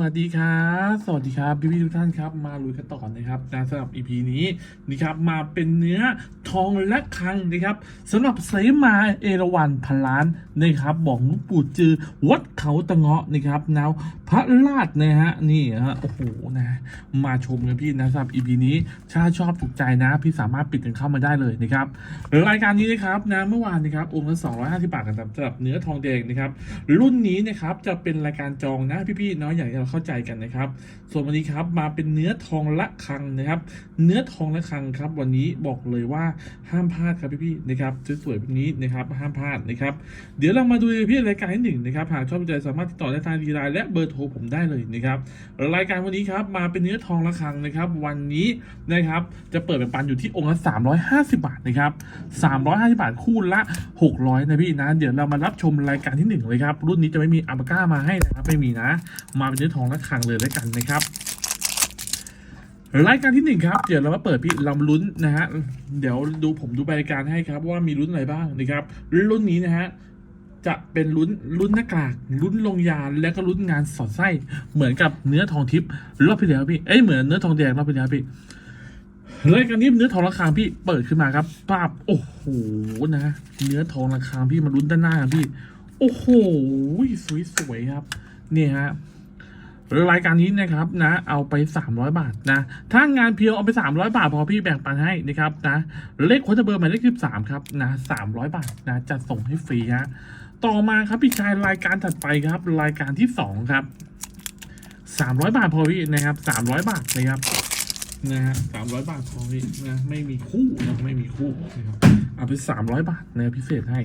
วัสดีครับ สวัสดีครับพี่พี่ๆทุกท่านครับ มาลุยกันต่อนะครับนะสำหรับ EP นี้นะครับมาเป็นเนื้อทองและคังนะครับสำหรับเสมาเอราวันพันล้านนะครับบอกหลวงปู่จือวัดเขาตะเงาะนะครับแนวพระลาดนะฮะนี่ฮะโอ้โหนะมาชมกันพี่นะสำหรับ EP นี้ถ้าชอบถูกใจนะ พี่สามารถปิดกันเข้ามาได้เลยนะครับรายการนี้นะครับนะเมื่อวานนะครับองค์ละ250บาทกันสำหรับเนื้อทองแดงนะครับรุ่นนี้นะครับจะเป็นรายการจองนะพี่ๆเนาะอย่างที่เราเข้าใจกันนะครับ ส่วนวันนี้ครับมาเป็นเนื้อทองละคังนะครับ เนื้อทองละคังครับ วันนี้บอกเลยว่าห้ามพลาดครับพี่ๆนะครับสวยๆแบบนี้นะครับห้ามพลาดนะครับ เดี๋ยวเรามาดูพี่รายการที่หนึ่งนะครับหากชอบใจสามารถติดต่อได้ทางดีไลน์และเบอร์โทรผมได้เลยนะครับรายการวันนี้ครับมาเป็นเนื้อทองละคังนะครับ วันนี้นะครับจะเปิดเป็นปันอยู่ที่องค์ละ350 บาทนะครับ350 บาทคู่ละ 600นะพี่นะเดี๋ยวเรามารับชมรายการที่หนึ่งเลยครับรุ่นนี้จะไม่มีอัลปาก้ามาให้นะครับไม่มีนะ มาเป็นเนื้อทองและคังเลยแล้วกันนะครับรายการที่หนึ่งครับ เดี๋ยวเรามาเปิดพี่เรามาลุ้นนะฮะ เดี๋ยวดูผมดูรายการให้ครับว่ามีลุ้นอะไรบ้างนะครับรุ่นนี้นะฮะจะเป็นลุ้นลุ้นหน้ากากลุ้นลงยาแล้วก็ลุ้นงานสอดไส้เหมือนกับเนื้อทองทิพย์รอบที่แล้วพี่เอ้ยเหมือนเนื้อทองแดงรอบที่แล้วพี่รายการนี้เนื้อทองระคางพี่เปิดขึ้นมาครับภาพโอ้โหนะเนื้อทองระคางพี่มาลุ้นด้านหน้าครับพี่ โอ้โหสวยๆครับ เนี่ยฮะ รายการนี้นะครับนะเอาไป 300 บาทนะถ้างานเพียวเอาไป 300 บาทพอพี่แบ่งปันให้นะครับนะเลขโค้ดเบอร์หมายเลข13ครับนะ300 บาทนะจัดส่งให้ฟรีฮะต่อมาครับพี่ชายรายการถัดไปครับ รายการที่ 2 ครับ 300 บาทพอพี่นะครับ 300 บาทนะครับนะฮะ300บาทพอพี่นะไม่มีคู่นะไม่มีคู่นะครับเอาไป300บาทนะพิเศษให้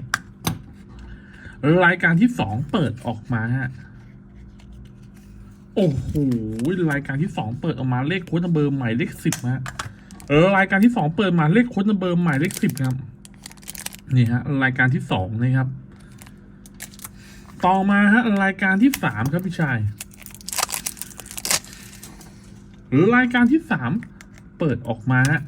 รายการที่2เปิดออกมาฮะ โอ้โหรายการที่สองเปิดออกมาเลขโค้ดนัมเบอร์หมายเลขสิบฮะเออรายการที่สองเปิดมาเลขโค้ดนัมเบอร์หมายเลขสิบครับนี่ฮะรายการที่สองนะครับ ต่อมาฮะรายการที่สามครับพี่ชายรายการที่สามเปิดออกมาฮะ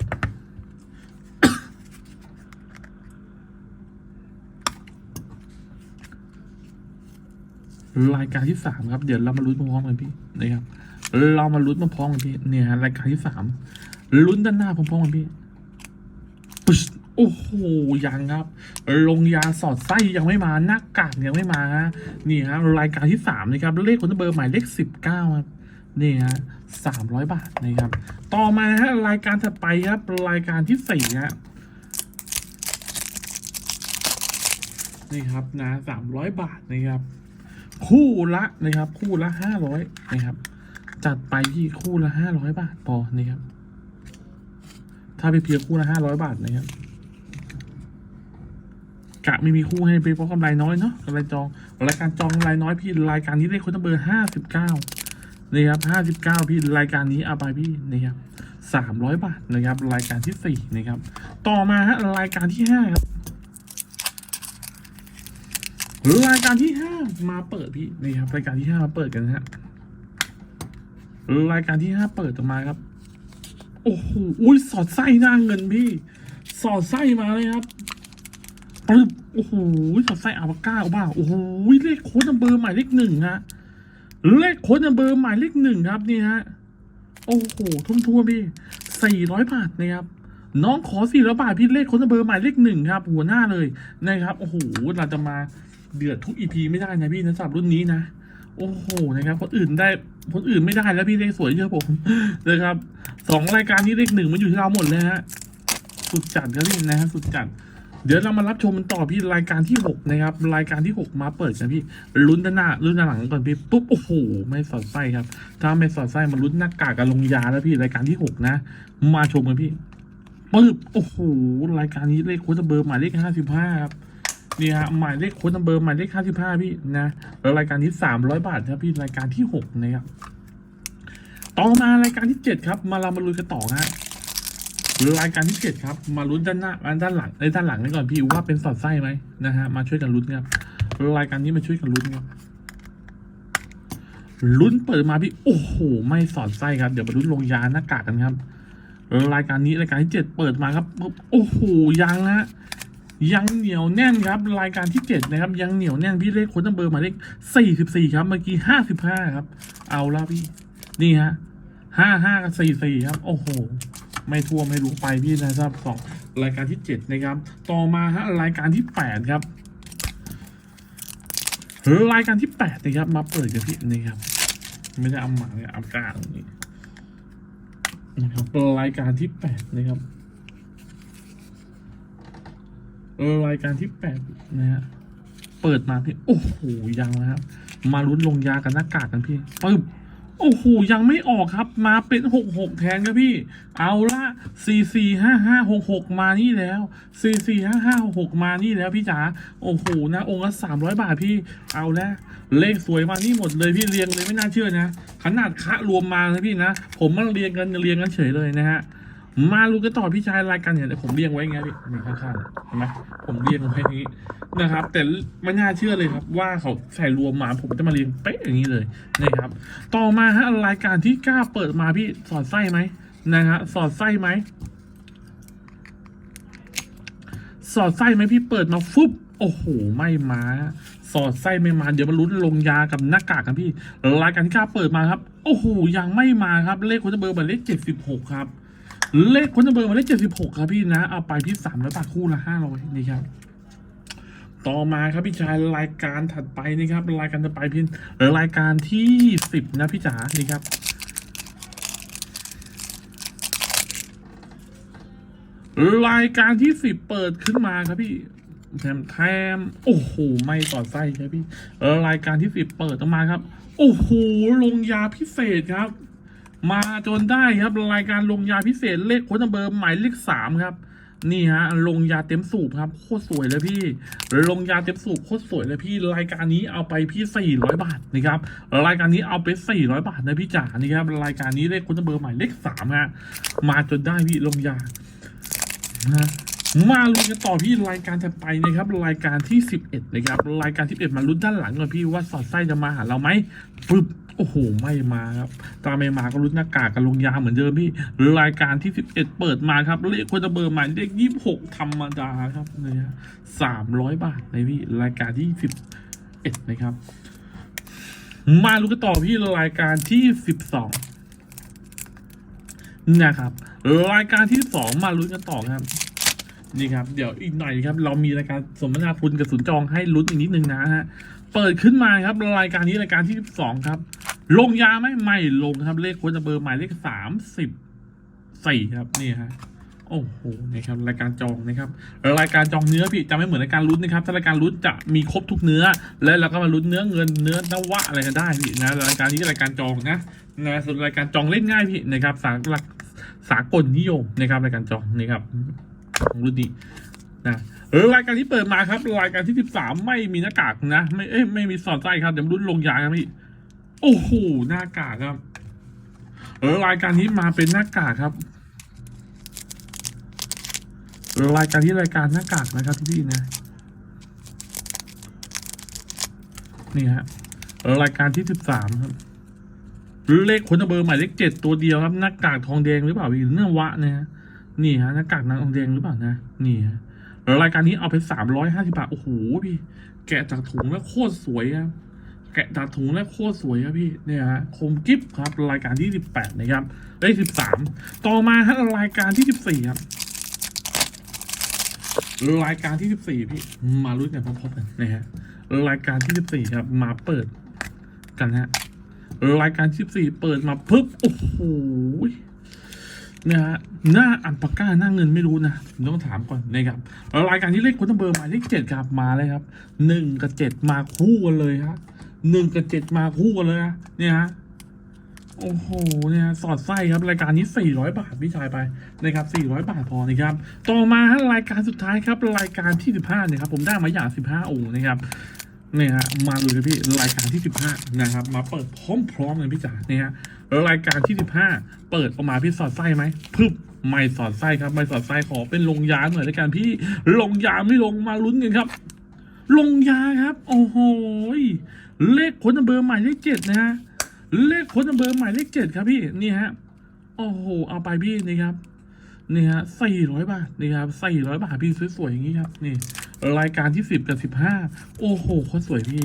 รายการที่สามครับ เดี๋ยวเรามาลุ้นพร้อมกันพี่นะครับ เรามาลุ้นพร้อมกันพี่เนี่ยฮะรายการที่สามลุ้นด้านหน้าพร้อมกันพี่ปึ๊โอ้โหยังครับ ลงยาสอดไส้ยังไม่มาหน้ากากยังไม่มาฮะนี่ฮะรายการที่สามนะครับ เลขคนเบอร์หมายเลขสิบเก้าครับนี่ฮะสามร้อยบาทนะครับ ต่อมาฮะรายการถัดไปครับ รายการที่สี่ฮะนี่ครับนะสามร้อยบาทนะครับ คู่ละนะครับ คู่ละห้าร้อยนะครับ จัดไปที่คู่ละห้าร้อยบาทพอนะครับ ถ้าไปเพียงคู่ละห้าร้อยบาทนะครับกะไม่มีคู่ให้ไปเพราะกำไรน้อยเนาะกำไรจองรายการจองกำไรน้อยพี่รายการนี้ได้คนตัวเบอร์ห้าสิบเก้านะครับห้าสิบเก้าพี่รายการนี้เอาไปพี่นะครับสามร้อยบาทนะครับ รายการที่สี่นะครับ ต่อมาฮะรายการที่ห้าครับ รายการที่ห้ามาเปิดพี่นี่ครับรายการที่ห้ามาเปิดกันนะฮะรายการที่ห้าเปิดออกมาครับ โอ้โหอุ้ยสอดไส้หน้าเงินพี่ สอดไส้มาเลยครับปึ๊บโอ้โหสอดไส้อาบาก้าบ้าโอ้โหเลขโค้ดนัมเบอร์หมายเลขหนึ่งฮะเลขโค้ดนัมเบอร์หมายเลขหนึ่งครับนี่ฮะโอ้โหทุ่มทั่วพี่สี่ร้อยบาทนะครับน้องขอสี่ร้อยบาทพี่เลขโค้ดนัมเบอร์หมายเลขหนึ่งครับ หัวหน้าเลยนะครับโอ้โหเราจะมา เดือดทุกอีพีไม่ได้นะพี่นะสำหรับรุ่นนี้นะ โอ้โหนะครับคนอื่นได้คนอื่นไม่ได้แล้วพี่เลขสวยเยอะผมนะครับสองรายการนี้เลขหนึ่งมันอยู่ที่เราหมดเลยฮะสุดจัดครับพี่นะฮะสุดจัด เดี๋ยวเรามารับชมมันต่อพี่รายการที่หกนะครับ รายการที่หกมาเปิดกันพี่ลุ้นด้านหน้าลุ้นด้านหลังก่อนพี่ปุ๊บโอ้โหไม่สอดไส้ครับ ถ้าไม่สอดไส้มาลุ้นหน้ากากกับลงยาแล้วพี่รายการที่หกนะ มาชมกันพี่ปึ๊บโอ้โหรายการนี้เลขโค้ดเบอร์หมายเลขห้าสิบห้าครับ นี่ฮะหมายเลขโค้ดนัมเบอร์หมายเลขห้าสิบห้าพี่นะแล้วรายการที่สามร้อยบาทครับพี่รายการที่หกนะครับต่อมารายการที่เจ็ดครับ มาเรามาลุ้นกันต่อฮะรายการที่เจ็ดครับ มาลุ้นด้านหน้าด้านหลังในด้านหลังนี่ก่อนพี่ว่าเป็นสอดไส้ไหมนะฮะมาช่วยกันลุ้นครับรายการนี้มาช่วยกันลุ้นครับลุ้นเปิดมาพี่โอ้โห ไม่สอดไส้ครับ เดี๋ยวมาลุ้นลงยาหน้ากากกันครับ รายการนี้รายการที่เจ็ดเปิดมาครับ โอ้โหยังฮะ ยังเหนียวแน่นครับ รายการที่เจ็ดนะครับ ยังเหนียวแน่นพี่เลขคนนัมเบอร์หมายเลขสี่สิบสี่ครับเมื่อกี้ห้าสิบห้าครับ เอาละพี่ นี่ฮะห้าห้ากับสี่สี่ครับ โอ้โห ไม่ทั่วไม่รู้ไปพี่นะครับสองรายการที่เจ็ดนะครับ ต่อมาฮะรายการที่แปดครับรายการที่แปดนะครับ มาเปิดกันพี่นี่ครับ ไม่ได้เอาหมาเลยเอากลางนี่นะครับรายการที่แปดนะครับ รายการที่แปดนะฮะเปิดมาพี่โอ้โหยังนะครับ มาลุ้นลงยากันหน้ากากกันพี่ปึ๊บโอ้โหยังไม่ออกครับ มาเป็นหกหกแทนครับพี่ เอาละสี่สี่ห้าห้าหกหกมานี่แล้วสี่สี่ห้าห้าหกมานี่แล้วพี่จ๋าโอ้โหนะองค์ละสามร้อยบาทพี่เอาแล้วเลขสวยมานี่หมดเลยพี่เรียงเลยไม่น่าเชื่อนะ ขนาดคะรวมมานะพี่นะ ผมมันเรียงกันเรียงกันเฉยเลยนะฮะ มาลุ้นกันต่อพี่ชายรายการเนี่ยผมเรียงไว้ไงพี่มีข้างๆเห็นไหมผมเรียงไว้นี้นะครับ แต่ไม่น่าเชื่อเลยครับ ว่าเขาใส่รวมมาผมจะมาเรียงเป๊ะอย่างนี้เลยนะครับ ต่อมาฮะรายการที่กล้าเปิดมาพี่สอดไส้ไหมนะฮะสอดไส้ไหมสอดไส้ไหมพี่เปิดมาฟุบโอ้โห ไม่มาสอดไส้ไม่มาเดี๋ยวมาลุ้นลงยากับหน้ากากกันพี่รายการที่กล้าเปิดมาครับ โอ้โหยังไม่มาครับเลขคนจะเบอร์หมายเลขเจ็ดสิบหกครับ เลขคนจะเบอร์มาเลขเจ็ดสิบหกครับพี่นะ เอาไปที่สามร้อยบาทคู่ละห้าร้อยนี่ครับ ต่อมาครับพี่ชายรายการถัดไปนี่ครับ รายการถัดไปพี่รายการที่สิบนะพี่จ๋านี่ครับรายการที่สิบเปิดขึ้นมาครับพี่แถมแถมโอ้โหไม่ต่อไส้ครับพี่รายการที่สิบเปิดออกมาครับ โอ้โหลงยาพิเศษครับ มาจนได้ครับรายการลงยาพิเศษเลขโค้ดเบอร์หมายเลขสามครับ นี่ฮะลงยาเต็มสูบครับโคตรสวยเลยพี่ ลงยาเต็มสูบโคตรสวยเลยพี่รายการนี้เอาไปพี่สี่ร้อยบาทนะครับรายการนี้เอาไปสี่ร้อยบาทนะพี่จ๋านี่ครับรายการนี้เลขโค้ดเบอร์หมายเลขสามฮะมาจนได้พี่ลงยานะมาลุ้นกันต่อที่รายการถัดไปนะครับรายการที่สิบเอ็ดนะครับ รายการที่สิบเอ็ดมาลุ้นด้านหลังก่อนพี่ว่าสอดไส้จะมาหาเราไหมปึ๊บ โอ้โห ไม่มาครับ ตาไม่มาก็ลุ้นหน้ากากกับลงยาเหมือนเดิมพี่ รายการที่สิบเอ็ดเปิดมาครับ เลขคนจะเบอร์หมายเลขยี่สิบหกธรรมดาครับเนี่ยสามร้อยบาทเลยพี่ รายการที่สิบเอ็ดนะครับ มาลุ้นกันต่อพี่รายการที่สิบสองนะครับ รายการที่สองมาลุ้นกันต่อครับนี่ครับเดี๋ยวอีกหน่อยครับเรามีรายการสมนาทุนกับสุนจองให้ลุ้นอีกนิดนึงนะฮะเปิดขึ้นมาครับรายการนี้รายการที่สองครับ ลงยาไหมไม่ลงครับเลขโค้ดเบอร์หมายเลขสามสิบสี่ครับนี่ฮะโอ้โหนะครับรายการจองนะครับรายการจองเนื้อพี่จะไม่เหมือนรายการลุ้นนะครับ ถ้ารายการลุ้นจะมีครบทุกเนื้อ แล้วเราก็มาลุ้นเนื้อเงินเนื้อนวะอะไรกันได้พี่นะรายการนี้รายการจองนะนะส่วนรายการจองเล่นง่ายพี่นะครับสากลสากลนิยมนะครับรายการจองนี่ครับของรุ่นนี้นะเออรายการที่เปิดมาครับรายการที่สิบสามไม่มีหน้ากากนะ ไม่เอ้ไม่มีสอดไส้ครับเดี๋ยวรุ่นลงยาครับพี่ โอ้โหหน้ากากครับ เออรายการนี้มาเป็นหน้ากากครับเออรายการที่รายการหน้ากากนะครับพี่ๆนะ นี่ฮะเออรายการที่สิบสามครับเลขคนเบอร์หมายเลขเจ็ดตัวเดียวครับหน้ากากทองแดงหรือเปล่าพี่เนื้อวะเนี่ยฮะนี่ฮะหน้ากากนางทองแดงหรือเปล่านะนี่ฮะรายการนี้เอาไปสามร้อยห้าสิบาทโอ้โหพี่ แกะจากถุงแล้วโคตรสวยครับ แกะจากถุงแล้โคตรสวยครับพี่เนี่ยฮะคมกิฟครับรายการที่สิบแปดนะครับได้สิบสามต่อมาฮะรายการที่สิบสี่ครับรายการที่สิบสี่พี่มาลุ้นกันพร้อมๆกันนะฮะรายการที่สิบสี่ครับ มาเปิดกันฮะรายการที่สิบสี่เปิดมาปุ๊บโอ้โหนะฮะหน้าอัลปาก้าหน้าเงินไม่รู้นะผมต้องถามก่อนนะครับรายการที่เลขคนเบอร์หมายเลขเจ็ดครับมาเลยครับหนึ่งกับเจ็ดมาคู่กันเลยครับ หนึ่งกับเจ็ดมาคู่กันเลยนะเนี่ยฮะโอ้โหเนี่ยสอดไส้ครับรายการนี้สี่ร้อยบาทพี่ชายไปนะครับสี่ร้อยบาทพอนะครับต่อมาฮะรายการสุดท้ายครับรายการที่สิบห้าเนี่ยครับผมได้มาอย่างสิบห้าองค์นะครับเนี่ยฮะมาดูเลยพี่รายการที่สิบห้านะครับ มาเปิดพร้อมๆกันพี่จ๋าเนี่ยฮะรายการที่สิบห้าเปิดออกมาพี่สอดไส้ไหมพึบไม่สอดไส้ครับไม่สอดไส้ขอเป็นลงยาหน่อยละกันพี่ลงยาไม่ลงมาลุ้นกันครับ ลงยาครับ โอ้โหเลขคนเบอร์หมายเลขเจ็ดนะฮะเลขคนเบอร์หมายเลขเจ็ดครับพี่นี่ฮะโอ้โหเอาไปพี่นี่ครับนี่ฮะสี่ร้อยบาทนี่ครับสี่ร้อยบาทพี่สวยๆอย่างนี้ครับนี่ รายการที่สิบกับสิบห้าโอ้โหคตรสวยพี่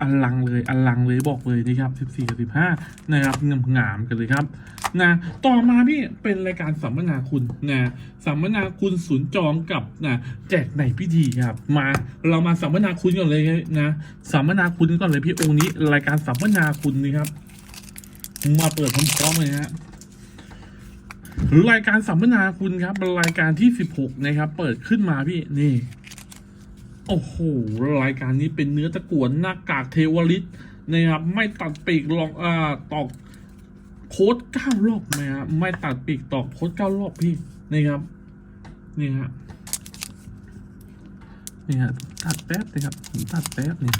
อลังเลยอลังเลยบอกเลยนะครับสิบสี่กับสิบห้านะครับงามกันเลยครับนะต่อมาพี่เป็นรายการสัมมนาคุณนะสัมมนาคุณศูนย์จองกับนะแจกในพิธีครับมาเรามาสัมมนาคุณก่อนเลยนะสัมมนาคุณก่อนเลยพี่องค์นี้ รายการสัมมนาคุณนี่ครับมาเปิดพร้อมๆเลยฮะรายการสัมมนาคุณครับรายการที่สิบหกนะครับ เปิดขึ้นมาพี่นี่ โอ้โหรายการนี้เป็นเนื้อตะกั่วหน้ากากเทวลิตนะครับไม่ตัดปีกลองอ่าตอกโค้ดเก้ารอบนะครับไม่ตัดปีกตอกโค้ดเก้ารอบพี่นี่ครับนี่ฮะนี่ฮะตัดแป๊บนะครับผมตัดแป๊บเนี่ย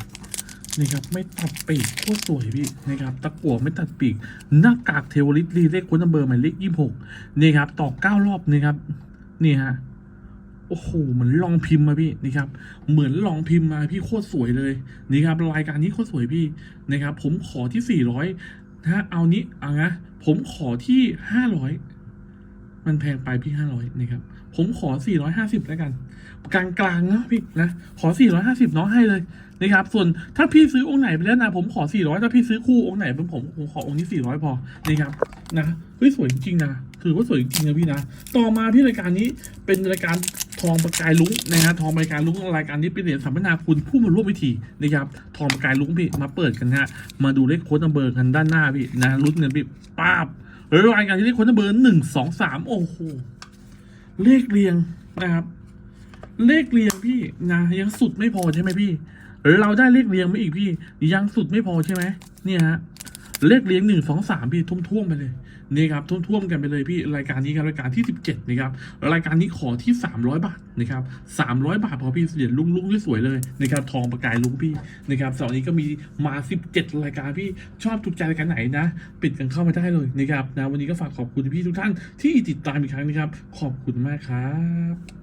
นี่ครับไม่ตัดปีกโคตรสวยพี่นะครับตะกั่วไม่ตัดปีก หน้ากากเทวลิตรีเลขค้ดนัมเบอร์หมายเลขยี่หกนี่ครับตอกเก้ารอบนี่ครับนี่ฮะ โอ้โหเหมือนลองพิมพ์มาพี่นี่ครับ เหมือนลองพิมพ์มาพี่โคตรสวยเลยนี่ครับรายการนี้โคตรสวยพี่นะครับ ผมขอที่สี่ร้อยถ้าเอานี้เอานะผมขอที่ห้าร้อยมันแพงไปพี่ห้าร้อยนะครับ ผมขอสี่ร้อยห้าสิบแล้วกัน กลางๆนะพี่นะขอสี่ร้อยห้าสิบน้องให้เลยนะครับ ส่วนถ้าพี่ซื้อองค์ไหนไปแล้วนะผมขอสี่ร้อยถ้าพี่ซื้อคู่องค์ไหนเป็นผมผมขอองค์นี้สี่ร้อยพอนะครับนะเฮ้ยสวยจริงๆนะถือว่าสวยจริงนะพี่นะ ต่อมาพี่รายการนี้เป็นรายการ ทองประกายลุ้งนะฮะทองประกายลุ้งรายการนี้เป็นเหรียญสัมมนาคุณผู้มาร่วมพิธีนะครับทองประกายลุ้งพี่มาเปิดกันฮะมาดูเลขโค้ดนัมเบอร์กันด้านหน้าพี่นะลุ้นเงินพี่ป้าบรายการที่เลขโค้ดนัมเบอร์หนึ่งสองสามโอ้โหเลขเรียงนะครับ เลขเรียงพี่นะยังสุดไม่พอใช่ไหมพี่เราได้เลขเรียงมาอีกพี่ยังสุดไม่พอใช่ไหมเนี่ยฮะเลขเรียงหนึ่งสองสามพี่ทุ่มๆไปเลย นี่ครับท่วมๆกันไปเลยพี่รายการนี้ครับรายการที่สิบเจ็ดนะครับรายการนี้ขอที่สามร้อยบาทนะครับสามร้อยบาทพอพี่เสียญลุงลุงที่สวยเลยนะครับทองประกายลุ้งพี่นะครับเสาร์นี้ก็มีมาสิบเจ็ดรายการพี่ชอบถูกใจรายการไหนนะ ปิดกันเข้ามาได้เลยนะครับนะวันนี้ก็ฝากขอบคุณพี่ทุกท่านที่ติดตามอีกครั้งนะครับ ขอบคุณมากครับ